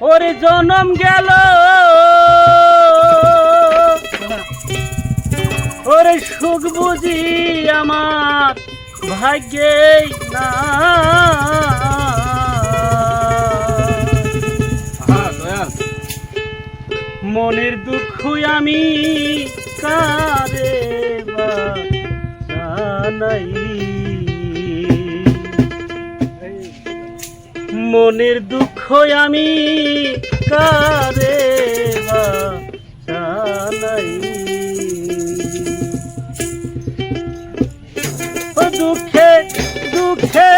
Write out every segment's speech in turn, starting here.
ওরে জনম গেল। ওরে সুখ বুঝি আমার ভাগ্যে না। মনের দুঃখ আমি কারে বা জানাই? মনের দুঃখ আমি কারে দুঃখে দুঃখে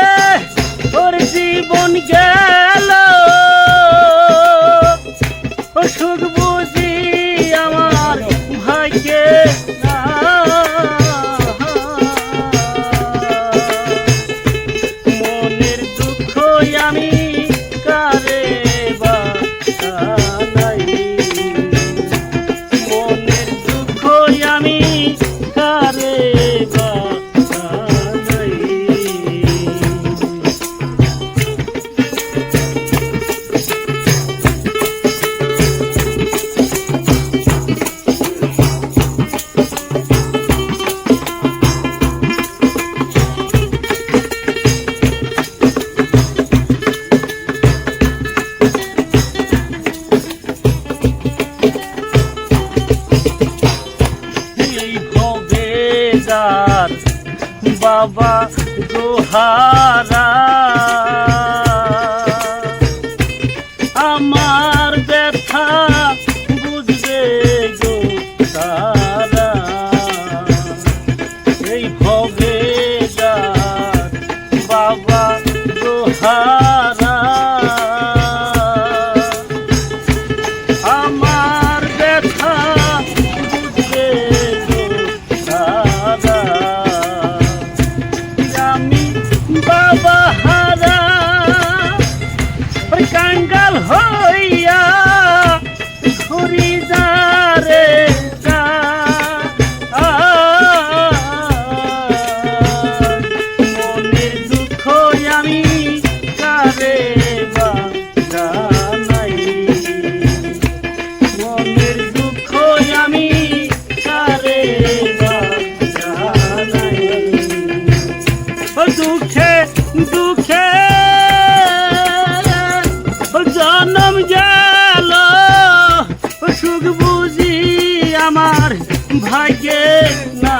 ওর জীবন গেল। সুখ বুঝি আমার ভাগ্যে যার বাবা দোহারা। বাবা হারা ওই কাঙ্গাল হইয়া ভাগ্যে না